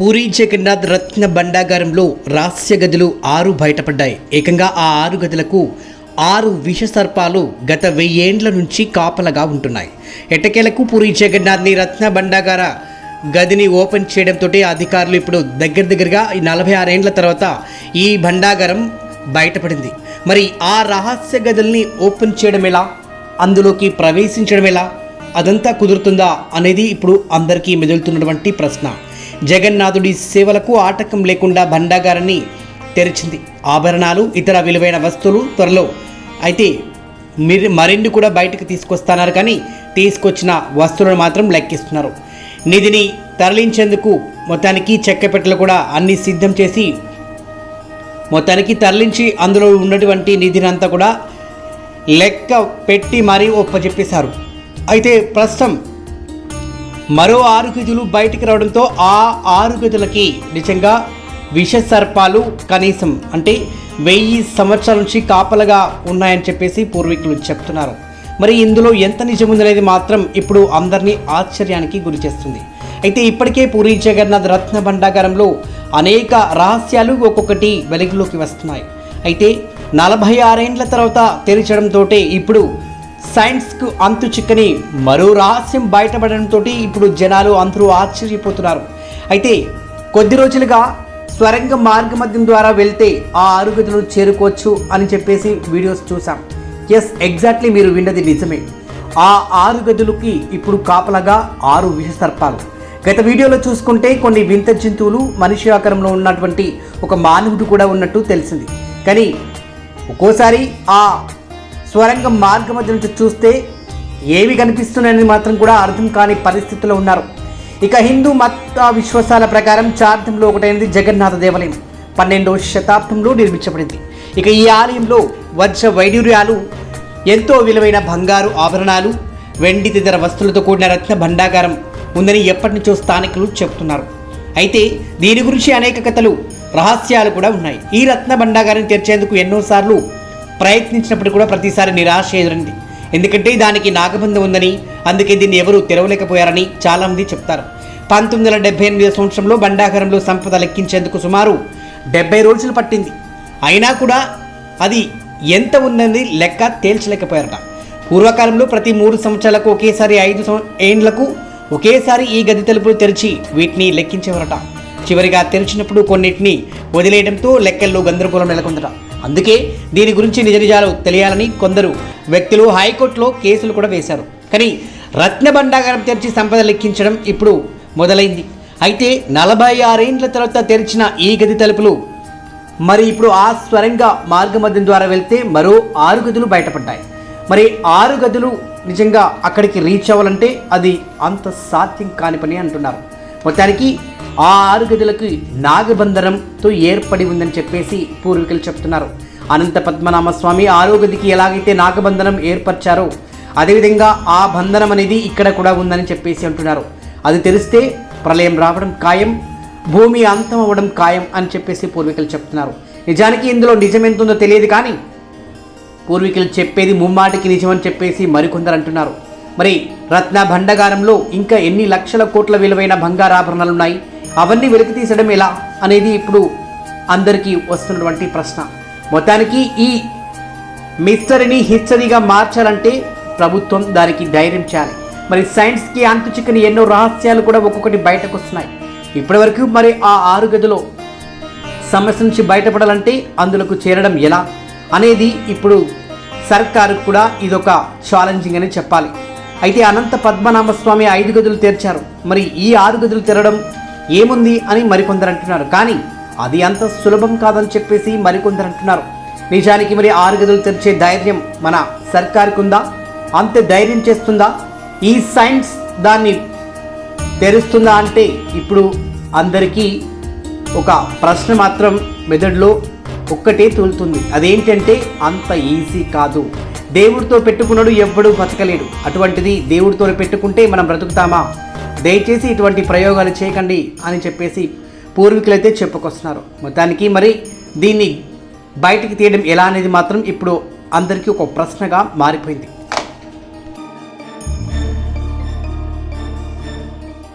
పూరి జగన్నాథ్ రత్న భండాగారంలో రహస్య గదులు ఆరు బయటపడ్డాయి. ఏకంగా ఆ ఆరు గదులకు ఆరు విష సర్పాలు గత వెయ్యేండ్ల నుంచి కాపలగా ఉంటున్నాయి. ఎట్టకేలకు పూరి జగన్నాథ్ని రత్న భండాగార గదిని ఓపెన్ చేయడంతో అధికారులు ఇప్పుడు దగ్గర దగ్గరగా ఈ నలభై ఆరేండ్ల తర్వాత ఈ భండాగారం బయటపడింది. మరి ఆ రహస్య గదుల్ని ఓపెన్ చేయడం ఎలా? అందులోకి ప్రవేశించడం ఎలా? అదంతా కుదురుతుందా అనేది ఇప్పుడు అందరికీ మెదులుతున్నటువంటి ప్రశ్న. జగన్నాథుడి సేవలకు ఆటకం లేకుండా భండాగారాన్ని తెరిచింది. ఆభరణాలు ఇతర విలువైన వస్తువులు త్వరలో అయితే మీరు మరిన్ని కూడా బయటకు తీసుకొస్తున్నారు కానీ తీసుకొచ్చిన వస్తువులను మాత్రం లెక్కిస్తున్నారు. నిధిని తరలించేందుకు మొత్తానికి చెక్కపెట్టలు కూడా అన్ని సిద్ధం చేసి మొత్తానికి తరలించి అందులో ఉన్నటువంటి నిధిని అంతా కూడా లెక్క పెట్టి మరీ ఒప్పచెప్పేశారు. అయితే ప్రస్తుతం మరో ఆరు గదులు బయటికి రావడంతో ఆ ఆరు గదులకి నిజంగా విష సర్పాలు కనీసం అంటే వెయ్యి సంవత్సరాల నుంచి కాపలగా ఉన్నాయని చెప్పేసి పూర్వీకులు చెప్తున్నారు. మరి ఇందులో ఎంత నిజం ఉందనేది మాత్రం ఇప్పుడు అందరినీ ఆశ్చర్యానికి గురి చేస్తుంది. అయితే ఇప్పటికే పూరి జగన్నాథ్ రత్న భండాగారంలో అనేక రహస్యాలు ఒక్కొక్కటి వెలుగులోకి వస్తున్నాయి. అయితే నలభై ఆరేండ్ల తర్వాత తెరిచడంతో ఇప్పుడు సైన్స్కు అంతు చిక్కని మరో రహస్యం బయటపడడంతో ఇప్పుడు జనాలు అందరూ ఆశ్చర్యపోతున్నారు. అయితే కొద్ది రోజులుగా స్వరంగ మార్గమధ్యం ద్వారా వెళ్తే ఆ ఆరుగదులు చేరుకోవచ్చు అని చెప్పేసి వీడియోస్ చూసాం ఎస్ ఎగ్జాక్ట్లీ మీరు విన్నది నిజమే. ఆ ఆరు గదులకి ఇప్పుడు కాపలగా ఆరు విష సర్పాలు. గత వీడియోలో చూసుకుంటే కొన్ని వింత జంతువులు మనిషి ఆకారంలో ఉన్నటువంటి ఒక మానవుడు కూడా ఉన్నట్టు తెలిసింది. కానీ ఒక్కోసారి ఆ స్వరంగ మార్గం మధ్య నుంచి చూస్తే ఏవి కనిపిస్తున్నాయని మాత్రం కూడా అర్థం కాని పరిస్థితిలో ఉన్నారు. ఇక హిందూ మత విశ్వాసాల ప్రకారం చార్థంలో ఒకటైనది జగన్నాథ దేవాలయం. పన్నెండవ శతాబ్దంలో నిర్మించబడింది. ఇక ఈ ఆలయంలో వజ్ర వైడూర్యాలు ఎంతో విలువైన బంగారు ఆభరణాలు వెండి తదితర వస్తువులతో కూడిన రత్న భండాగారం ఉందని ఎప్పటి నుంచో స్థానికులు చెబుతున్నారు. అయితే దీని గురించి అనేక కథలు రహస్యాలు కూడా ఉన్నాయి. ఈ రత్న భండాగారం తెరిచేందుకు ఎన్నోసార్లు ప్రయత్నించినప్పుడు కూడా ప్రతిసారి నిరాశ ఎదురండి ఎందుకంటే దానికి నాగబంధం ఉందని అందుకే దీన్ని ఎవరూ తెరవలేకపోయారని చాలామంది చెప్తారు. పంతొమ్మిది వందల డెబ్బై ఎనిమిది సంవత్సరంలో భండాగారంలో సంపద లెక్కించేందుకు సుమారు డెబ్బై రోజులు పట్టింది. అయినా కూడా అది ఎంత ఉన్నది లెక్క తేల్చలేకపోయారట. పూర్వకాలంలో ప్రతి మూడు సంవత్సరాలకు ఒకేసారి ఐదు ఏండ్లకు ఒకేసారి ఈ గది తలుపులు తెరిచి వీటిని లెక్కించేవారట. చివరిగా తెరిచినప్పుడు కొన్నిటిని వదిలేయడంతో లెక్కల్లో గందరగోళం నెలకొందట. అందుకే దీని గురించి నిజ నిజాలు తెలియాలని కొందరు వ్యక్తులు హైకోర్టులో కేసులు కూడా వేశారు. కానీ రత్న భండాగారం తెరిచి సంపద లెక్కించడం ఇప్పుడు మొదలైంది. అయితే నలభై ఆరేండ్ల తర్వాత తెరిచిన ఈ గది తలుపులు మరి ఇప్పుడు ఆ స్వరంగా మార్గమధ్యం ద్వారా వెళ్తే మరో ఆరు గదులు బయటపడ్డాయి. మరి ఆరు గదులు నిజంగా అక్కడికి రీచ్ అవ్వాలంటే అది అంత సాధ్యం కాని పని అంటున్నారు. మొత్తానికి ఆ ఆరు గదులకు నాగబంధనంతో ఏర్పడి ఉందని చెప్పేసి పూర్వీకులు చెప్తున్నారు. అనంత పద్మనాభ స్వామి ఆరో గదికి ఎలాగైతే నాగబంధనం ఏర్పరిచారో అదేవిధంగా ఆ బంధనం అనేది ఇక్కడ కూడా ఉందని చెప్పేసి అంటున్నారు. అది తెలిస్తే ప్రళయం రావడం ఖాయం భూమి అంతం అవ్వడం ఖాయం అని చెప్పేసి పూర్వీకులు చెప్తున్నారు. నిజానికి ఇందులో నిజం ఎంతుందో తెలియదు కానీ పూర్వీకులు చెప్పేది ముమ్మాటికి నిజమని చెప్పేసి మరికొందరు అంటున్నారు. మరి రత్న భండగారంలో ఇంకా ఎన్ని లక్షల కోట్ల విలువైన బంగారాభరణాలు ఉన్నాయి అవన్నీ వెలికి తీసడం ఎలా అనేది ఇప్పుడు అందరికీ వస్తున్నటువంటి ప్రశ్న. మొత్తానికి ఈ మిస్టరీని హిస్టరీగా మార్చాలంటే ప్రభుత్వం దానికి ధైర్యం చేయాలి. మరి సైన్స్కి అంతు చిక్కని ఎన్నో రహస్యాలు కూడా ఒక్కొక్కటి బయటకు వస్తున్నాయి ఇప్పటివరకు మరి ఆ ఆరు గదిలో సమస్య నుంచి బయటపడాలంటే అందులోకి చేరడం ఎలా అనేది ఇప్పుడు సర్కారుకు కూడా ఇదొక ఛాలెంజింగ్ అని చెప్పాలి. అయితే అనంత పద్మనాభస్వామి ఐదు గదులు తెరిచారు. మరి ఈ ఆరు గదులు తెరడం ఏముంది అని మరికొందరు అంటున్నారు. కానీ అది అంత సులభం కాదని చెప్పేసి మరికొందరు అంటున్నారు. నిజానికి మరి ఆరు గదులు తెరిచే ధైర్యం మన సర్కారుకు ఉందా అంతే ధైర్యం చేస్తుందా? ఈ సైన్స్ దాన్ని తెరుస్తుందా అంటే ఇప్పుడు అందరికీ ఒక ప్రశ్న మాత్రం మెదడులో ఒక్కటే తూలుతుంది. అదేంటంటే అంత ఈజీ కాదు. దేవుడితో పెట్టుకున్నాడు ఎవ్వడూ బతకలేడు. అటువంటిది దేవుడితో పెట్టుకుంటే మనం బ్రతుకుతామా? దయచేసి ఇటువంటి ప్రయోగాలు చేయకండి అని చెప్పేసి పూర్వీకులైతే చెప్పుకొస్తున్నారు. మొత్తానికి మరి దీన్ని బయటికి తీయడం ఎలా అనేది మాత్రం ఇప్పుడు అందరికీ ఒక ప్రశ్నగా మారిపోయింది.